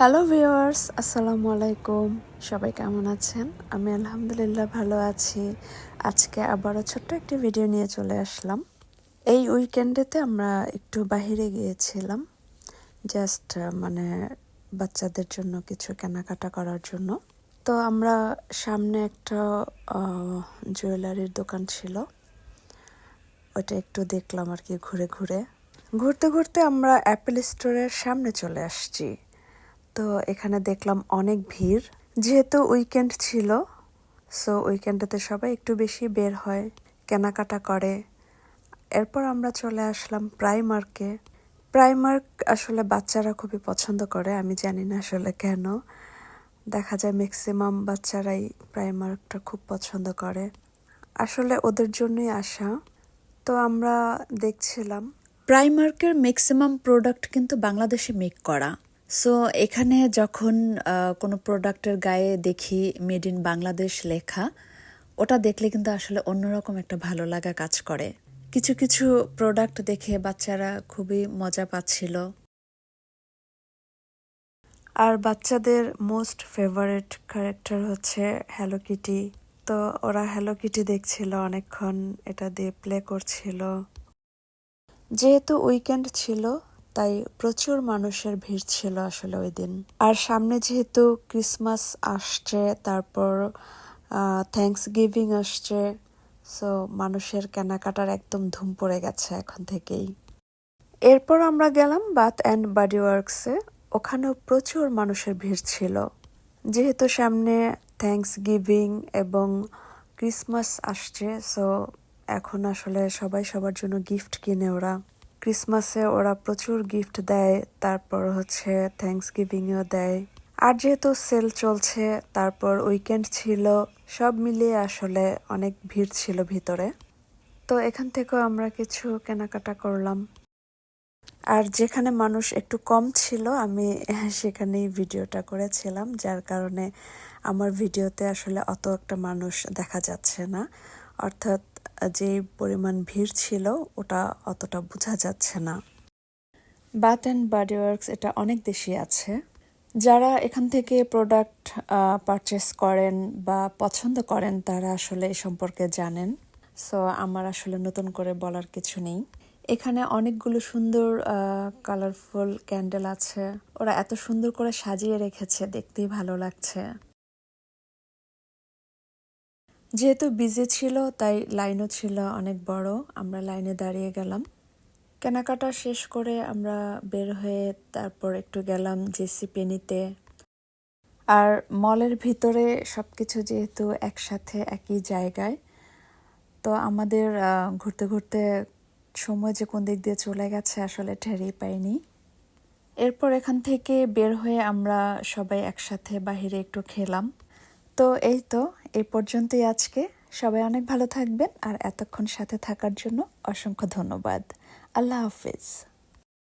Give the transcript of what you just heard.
Hello viewers আসসালামু আলাইকুম সবাই কেমন আছেন? আমি আলহামদুলিল্লাহ ভালো আছি। আজকে আবারও ছোট্ট একটি ভিডিও নিয়ে চলে আসলাম। এই উইকেন্ডেতে আমরা একটু বাহিরে গিয়েছিলাম। জাস্ট মানে বাচ্চাদের জন্য কিছু কেনাকাটা করার জন্য। তো আমরা সামনে একটা জুয়েলারির দোকান ছিল। ওটা একটু দেখলাম আর কি ঘুরে ঘুরে। ঘুরতে ঘুরতে আমরা অ্যাপেল স্টোরের সামনে চলে আসছি। তো এখানে দেখলাম অনেক ভিড়। যেহেতু উইকেন্ড ছিল সো উইকেন্ডেতে সবাই একটু বেশি বের হয়, কেনাকাটা করে। এরপর আমরা চলে আসলাম প্রাইমার্কে প্রাইমার্ক আসলে বাচ্চারা খুবই পছন্দ করে, আমি জানি না আসলে কেন। দেখা যায় ম্যাক্সিমাম বাচ্চারাই প্রাইমার্কটা খুব পছন্দ করে। আসলে ওদের জন্যই আসা। তো আমরা দেখছিলাম প্রাইমার্কের ম্যাক্সিমাম প্রোডাক্ট কিন্তু বাংলাদেশে মেক করা। সো এখানে যখন কোনো প্রোডাক্টের গায়ে দেখি মেড ইন বাংলাদেশ লেখা, ওটা দেখলে কিন্তু আসলে অন্যরকম একটা ভালো লাগা কাজ করে। কিছু কিছু প্রোডাক্ট দেখে বাচ্চারা খুবই মজা পাচ্ছিল। আর বাচ্চাদের মোস্ট ফেভারিট ক্যারেক্টার হচ্ছে হ্যালো কিটি তো ওরা হ্যালো কিটি দেখছিল অনেকক্ষণ, এটা দিয়ে প্লে করছিল। যেহেতু উইকেন্ড ছিল তাই প্রচুর মানুষের ভিড় ছিল আসলে ওই দিন। আর সামনে যেহেতু ক্রিসমাস আসছে, তারপর থ্যাংকস গিভিং আসছে সো মানুষের কেনাকাটার একদম ধুম পড়ে গেছে এখন থেকেই। এরপর আমরা গেলাম বাথ অ্যান্ড বডি ওয়ার্কসে ওখানেও প্রচুর মানুষের ভিড় ছিল। যেহেতু সামনে থ্যাংকস গিভিং এবং ক্রিসমাস আসছে সো এখন আসলে সবাই সবার জন্য গিফট কিনে ওরা। ক্রিসমাসে ওরা প্রচুর গিফট দেয়, তারপর হচ্ছে থ্যাংকস গিভিংও দেয়। আর যেহেতু সেল চলছে, তারপর উইকেন্ড ছিল, সব মিলিয়ে আসলে অনেক ভিড় ছিল ভিতরে। তো এখান থেকেও আমরা কিছু কেনাকাটা করলাম। আর যেখানে মানুষ একটু কম ছিল, আমি সেখানেই ভিডিওটা করেছিলাম, যার কারণে আমার ভিডিওতে আসলে অত একটা মানুষ দেখা যাচ্ছে না। অর্থাৎ যে পরিমাণ ভিড় ছিল, ওটা অতটা বোঝা যাচ্ছে না। বাথ অ্যান্ড বডি ওয়ার্কস এটা অনেক দেশই আছে। যারা এখান থেকে প্রোডাক্ট পারচেস করেন বা পছন্দ করেন, তারা আসলে এ সম্পর্কে জানেন। সো আমার আসলে নতুন করে বলার কিছু নেই। এখানে অনেকগুলো সুন্দর কালারফুল ক্যান্ডেল আছে। ওরা এত সুন্দর করে সাজিয়ে রেখেছে, দেখতেই ভালো লাগছে। যেহেতু বিজি ছিল, তাই লাইনও ছিল অনেক বড়। আমরা লাইনে দাঁড়িয়ে গেলাম। কেনাকাটা শেষ করে আমরা বের হয়ে তারপর একটু গেলাম জেসি পেনিতে আর মলের ভিতরে সব কিছু যেহেতু একসাথে, একই জায়গায়, তো আমাদের ঘুরতে ঘুরতে সময় যে কোন দিক দিয়ে চলে গেছে আসলে টেরই পাইনি। এরপর এখান থেকে বের হয়ে আমরা সবাই একসাথে বাহিরে একটু খেলাম। তো এই তো এই পর্যন্তই আজকে। সবাই অনেক ভালো থাকবেন আর এতক্ষণ সাথে থাকার জন্য অসংখ্য ধন্যবাদ। আল্লাহ হাফিজ।